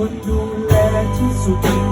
วรดูแลที่สุด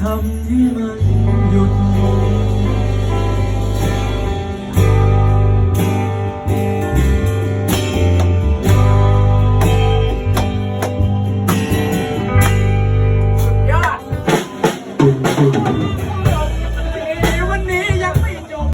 ทำที่มันหยุด